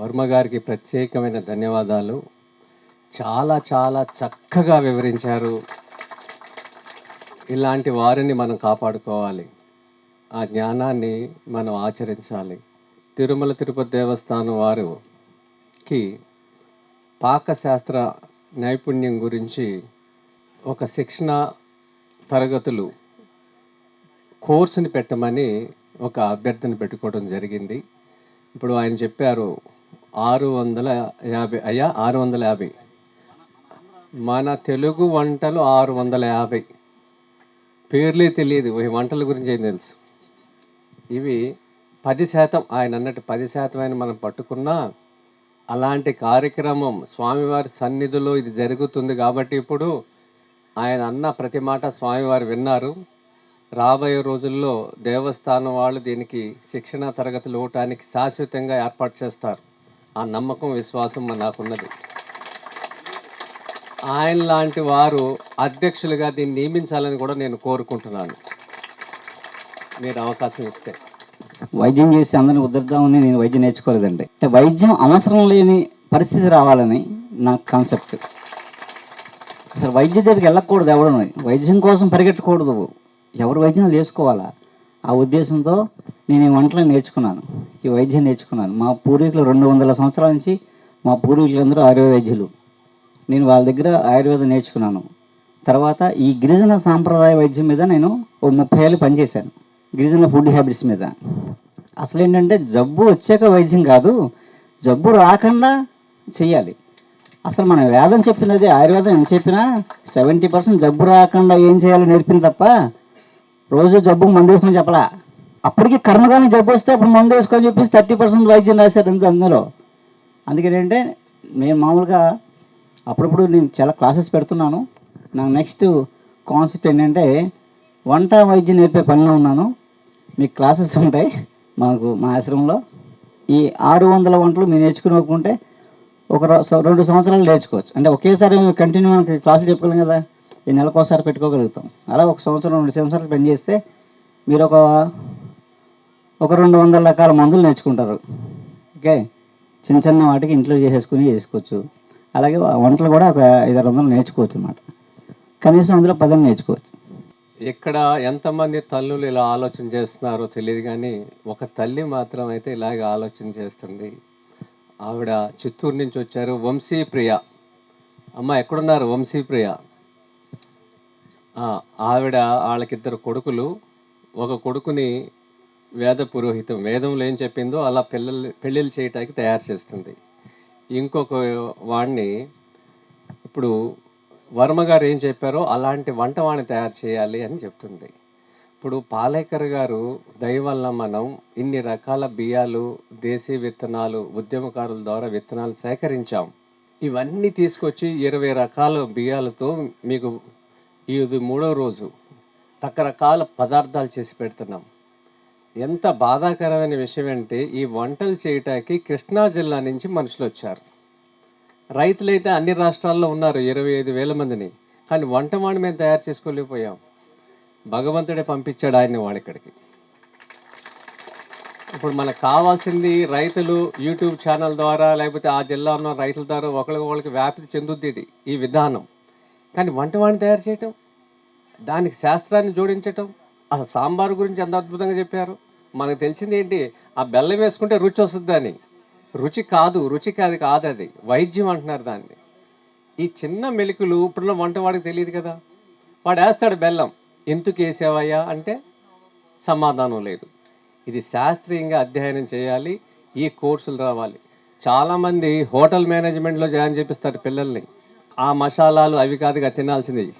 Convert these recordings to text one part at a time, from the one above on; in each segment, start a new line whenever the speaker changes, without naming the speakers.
వర్మ గారికి ప్రత్యేకమైన ధన్యవాదాలు. చాలా చాలా చక్కగా వివరించారు. ఇలాంటి వారిని మనం కాపాడుకోవాలి. ఆ జ్ఞానాన్ని మనం ఆచరించాలి. తిరుమల తిరుపతి దేవస్థానం వారికి పాకశాస్త్ర నైపుణ్యం గురించి ఒక శిక్షణ తరగతులు కోర్సుని పెట్టమని ఒక అభ్యర్థన పెట్టుకోవడం జరిగింది. ఇప్పుడు ఆయన చెప్పారు ఆరు వందల యాభై అయ్యా ఆరు వందల యాభై. మన తెలుగు వంటలు ఆరు వందల యాభై. పేర్లే తెలియదు ఈ వంటల గురించి ఏం తెలుసు? ఇవి పది శాతం ఆయన అన్నట్టు పది శాతం మనం పట్టుకున్నా అలాంటి కార్యక్రమం స్వామివారి సన్నిధిలో ఇది జరుగుతుంది కాబట్టి ఇప్పుడు ఆయన అన్న ప్రతి మాట స్వామివారు విన్నారు. రాబోయే రోజుల్లో దేవస్థానం వాళ్ళు దీనికి శిక్షణ తరగతులు ఇవ్వటానికి శాశ్వతంగా ఏర్పాటు చేస్తారు. ఆ నమ్మకం విశ్వాసం నాకున్నది. ఆయన లాంటి వారు అధ్యక్షులుగా దీన్ని నియమించాలని కూడా నేను కోరుకుంటున్నాను. మీరు అవకాశం ఇస్తే.
వైద్యం చేసి అందరిని ఉద్దరిద్దామని నేను వైద్యం నేర్చుకోలేదండి. అంటే వైద్యం అవసరం లేని పరిస్థితి రావాలని నా కాన్సెప్ట్. అసలు వైద్య దగ్గరికి వెళ్ళకూడదు ఎవరు వైద్యం కోసం పరిగెట్టకూడదు ఎవరు వైద్యం చేసుకోవాలా? ఆ ఉద్దేశంతో నేను ఈ వంటలు నేర్చుకున్నాను ఈ వైద్యం నేర్చుకున్నాను. మా పూర్వీకులు రెండు వందల సంవత్సరాల నుంచి మా పూర్వీకులందరూ ఆయుర్వేద వైద్యులు నేను వాళ్ళ దగ్గర ఆయుర్వేదం నేర్చుకున్నాను. తర్వాత ఈ గిరిజన సాంప్రదాయ వైద్యం మీద నేను ఓ ముప్పై ఏళ్ళు పనిచేశాను. గిరిజన ఫుడ్ హ్యాబిట్స్ మీద. అసలు ఏంటంటే జబ్బు వచ్చాక వైద్యం కాదు జబ్బు రాకుండా చెయ్యాలి. అసలు మన వేదం చెప్పినది ఆయుర్వేదం ఏం చెప్పినా సెవెంటీ పర్సెంట్ జబ్బు రాకుండా ఏం చేయాలో నేర్పింది తప్ప రోజు జబ్బు మందు చెప్పలా. అప్పటికి కర్మగాని జబ్బు వస్తే అప్పుడు మందు వేసుకొని చెప్పేసి థర్టీ పర్సెంట్ వైద్యం రాశారు అంతే అందులో. అందుకేంటంటే నేను మామూలుగా అప్పుడప్పుడు నేను చాలా క్లాసెస్ పెడుతున్నాను. నా నెక్స్ట్ కాన్సెప్ట్ ఏంటంటే వంట వైద్యం నేర్పే పనిలో ఉన్నాను. మీకు క్లాసెస్ ఉంటాయి మాకు మా ఆశ్రమంలో. ఈ ఆరు వందల వంటలు మీరు నేర్చుకునుకుంటే ఒక రెండు సంవత్సరాలు నేర్చుకోవచ్చు. అంటే ఒకేసారి మేము కంటిన్యూ మనకి క్లాసులు చెప్పగలం కదా ఈ నెలకోసారి పెట్టుకోగలుగుతాం. అలా ఒక సంవత్సరం రెండు సంవత్సరాలు పని చేస్తే మీరు ఒక ఒక రెండు వందల రకాల మందులు నేర్చుకుంటారు. ఓకే? చిన్న చిన్న వాటికి ఇంట్లో చేసేసుకుని చేసుకోవచ్చు అలాగే వంటలు కూడా ఒక ఐదారు వందలు నేర్చుకోవచ్చు అన్నమాట. కనీసం అందులో పదని నేర్చుకోవచ్చు.
ఇక్కడ ఎంతమంది తల్లులు ఇలా ఆలోచన చేస్తున్నారో తెలియదు కానీ ఒక తల్లి మాత్రం అయితే ఇలాగే ఆలోచన చేస్తుంది. ఆవిడ చిత్తూరు నుంచి వచ్చారు. వంశీప్రియ. అమ్మ ఎక్కడున్నారు వంశీప్రియ? ప్రియ ఆవిడ వాళ్ళకిద్దరు కొడుకులు. ఒక కొడుకుని వేద పురోహితం వేదంలో ఏం చెప్పిందో అలా పిల్లలు పెళ్ళిళ్ళు చేయటానికి తయారు చేస్తుంది. ఇంకొక వాడిని ఇప్పుడు వర్మ గారు ఏం చెప్పారో అలాంటి వంట వాడిని తయారు చేయాలి అని చెప్తుంది. ఇప్పుడు పాలేకర్ గారు దయ వల్ల మనం ఇన్ని రకాల బియ్యాలు దేశీ విత్తనాలు ఉద్యమకారుల ద్వారా విత్తనాలు సేకరించాం. ఇవన్నీ తీసుకొచ్చి ఇరవై రకాల బియ్యాలతో మీకు ఇది మూడో రోజు రకరకాల పదార్థాలు చేసి పెడుతున్నాం. ఎంత బాధాకరమైన విషయం అంటే ఈ వంటలు చేయటానికి కృష్ణా జిల్లా నుంచి మనుషులు వచ్చారు రైతులైతే అన్ని రాష్ట్రాల్లో ఉన్నారు ఇరవై ఐదు వేల మందిని కానీ వంట వాడి మేము తయారు చేసుకోలేకపోయాం. భగవంతుడే పంపించాడు ఆయన్ని వాడిక్కడికి ఇప్పుడు మనకు కావాల్సింది రైతులు యూట్యూబ్ ఛానల్ ద్వారా లేకపోతే ఆ జిల్లా ఉన్న రైతుల ద్వారా ఒకరికి ఒకరికి వ్యాప్తి చెందుద్ది ఇది ఈ విధానం. కానీ వంట వాడిని తయారు చేయటం దానికి శాస్త్రాన్ని జోడించటం అసలు సాంబార్ గురించి ఎంత అద్భుతంగా చెప్పారు. మనకు తెలిసింది ఏంటి? ఆ బెల్లం వేసుకుంటే రుచి వస్తుంది అని. రుచి కాదు రుచి కాదు కాదు అది. వైద్యం అంటున్నారు దాన్ని. ఈ చిన్న మెలికలు ఇప్పుడున్న వంట వాడికి తెలియదు కదా. వాడు వేస్తాడు బెల్లం. ఎందుకు వేసావయ్యా? అంటే సమాధానం లేదు. ఇది శాస్త్రీయంగా అధ్యయనం చేయాలి. ఈ కోర్సులు రావాలి. చాలామంది హోటల్ మేనేజ్మెంట్లో జాయిన్ చేపిస్తారు పిల్లల్ని. ఆ మసాలాలు అవి కాదుగా తినాల్సింది.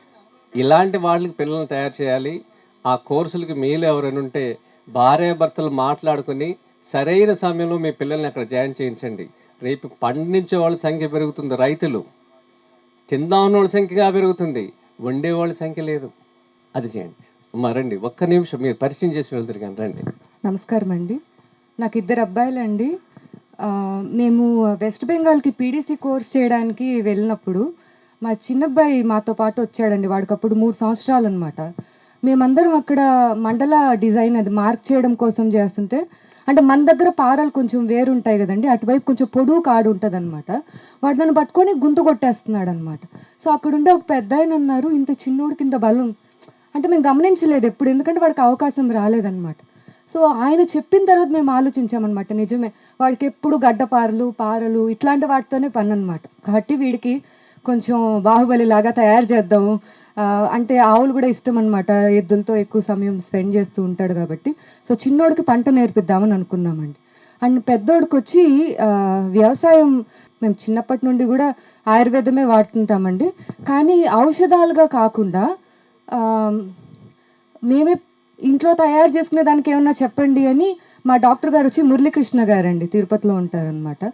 ఇలాంటి వాళ్ళకి పిల్లల్ని తయారు చేయాలి. ఆ కోర్సులకి మీలు ఎవరైనా ఉంటే భార్య భర్తలు మాట్లాడుకుని సరైన సమయంలో మీ పిల్లల్ని అక్కడ జాయిన్ చేయించండి. రేపు పండించే వాళ్ళ సంఖ్య పెరుగుతుంది రైతులు. తిందాం వాళ్ళ సంఖ్యగా పెరుగుతుంది. వండే వాళ్ళ సంఖ్య లేదు. అది చేయండి. మరండి ఒక్క నిమిషం. మీరు పరిచయం చేసి వెళ్తారు కానీ రండి.
నమస్కారం అండి. నాకు ఇద్దరు అబ్బాయిలండి. మేము వెస్ట్ బెంగాల్కి పీడీసీ కోర్స్ చేయడానికి వెళ్ళినప్పుడు మా చిన్నబ్బాయి మాతో పాటు వచ్చాడండి. వాడికి అప్పుడు మూడు సంవత్సరాలు అనమాట మేమందరం అక్కడ మండల డిజైన్ అది మార్క్ చేయడం కోసం చేస్తుంటే అంటే మన దగ్గర పారలు కొంచెం వేరు ఉంటాయి కదండి అటువైపు కొంచెం పొడుగు కాడు ఉంటుంది అనమాట వాడు నన్ను పట్టుకొని గుంత కొట్టేస్తున్నాడు అనమాట సో అక్కడుండే ఒక పెద్ద ఆయన అన్నారు ఇంత చిన్నోడికి ఇంత బలం. అంటే మేము గమనించలేదు ఎప్పుడు ఎందుకంటే వాడికి అవకాశం రాలేదన్నమాట. సో ఆయన చెప్పిన తర్వాత మేము ఆలోచించామన్నమాట నిజమే వాడికి ఎప్పుడు గడ్డపారలు పారలు ఇట్లాంటి వాటితోనే పని అనమాట కాబట్టి వీడికి కొంచెం బాహుబలి లాగా తయారు చేద్దాము. అంటే ఆవులు కూడా ఇష్టం అనమాట ఎద్దులతో ఎక్కువ సమయం స్పెండ్ చేస్తూ ఉంటాడు కాబట్టి. సో చిన్నోడికి పంట నేర్పిద్దామని అనుకున్నామండి. అండ్ పెద్దోడికి వచ్చి వ్యవసాయం మేము చిన్నప్పటి నుండి కూడా ఆయుర్వేదమే వాడుతుంటామండి. కానీ ఔషధాలుగా కాకుండా మేమే ఇంట్లో తయారు చేసుకునే దానికి ఏమన్నా చెప్పండి అని మా డాక్టర్ గారు వచ్చి మురళీకృష్ణ గారండి తిరుపతిలో ఉంటారనమాట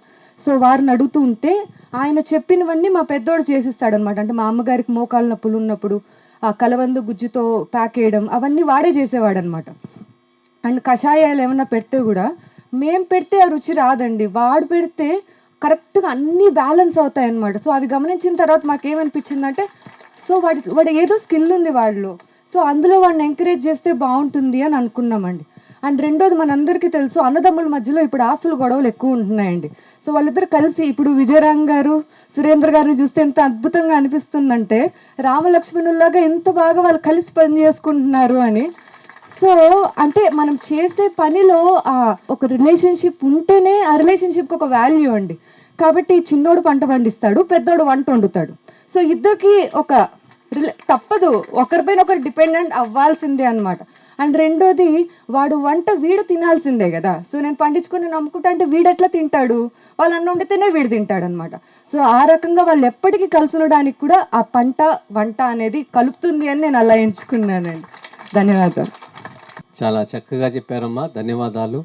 సో వారిని అడుగుతూ ఉంటే ఆయన చెప్పినవన్నీ మా పెద్దోడు చేసిస్తాడనమాట. అంటే మా అమ్మగారికి మోకాలు నొప్పులు ఉన్నప్పుడు ఆ కలవందు గుజ్జుతో ప్యాక్ వేయడం అవన్నీ వాడే చేసేవాడనమాట. అండ్ కషాయాలు ఏమైనా పెడితే కూడా మేం పెడితే ఆ రుచి రాదండి. వాడు పెడితే కరెక్ట్గా అన్నీ బ్యాలెన్స్ అవుతాయి అన్నమాట సో అవి గమనించిన తర్వాత మాకేమనిపించిందంటే సో వాడి వాడి ఏదో స్కిల్ ఉంది వాళ్ళు సో అందులో వాడిని ఎంకరేజ్ చేస్తే బాగుంటుంది అని అనుకున్నామండి. అండ్ రెండోది మనందరికీ తెలుసు అన్నదమ్ముల మధ్యలో ఇప్పుడు ఆస్తులు గొడవలు ఎక్కువ ఉంటున్నాయండి. సో వాళ్ళిద్దరు కలిసి ఇప్పుడు విజయరామ్ గారు సురేంద్ర గారిని చూస్తే ఎంత అద్భుతంగా అనిపిస్తుందంటే రామలక్ష్మణుల్లాగా ఎంత బాగా వాళ్ళు కలిసి పని చేసుకుంటున్నారు అని. సో అంటే మనం చేసే పనిలో ఒక రిలేషన్షిప్ ఉంటేనే ఆ రిలేషన్షిప్కి ఒక వాల్యూ అండి. కాబట్టి చిన్నోడు పంట పండిస్తాడు పెద్దోడు వంట వండుతాడు. సో ఇద్దరికి ఒక రిలే- తప్పదు ఒకరిపైన ఒకరు డిపెండెంట్ అవ్వాల్సిందే అన్నమాట. అండ్ రెండోది వాడు వంట వీడు తినాల్సిందే కదా. సో నేను పండించుకొని నమ్ముకుంటా అంటే వీడు ఎట్లా తింటాడు? వాళ్ళు అన్న వండితేనే వీడు తింటాడు అనమాట సో ఆ రకంగా వాళ్ళు ఎప్పటికీ కలిసి ఉండడానికి కూడా ఆ పంట వంట అనేది కలుపుతుంది అని నేను అలా ఎంచుకున్నానండి. ధన్యవాదాలు.
చాలా చక్కగా చెప్పారమ్మా. ధన్యవాదాలు.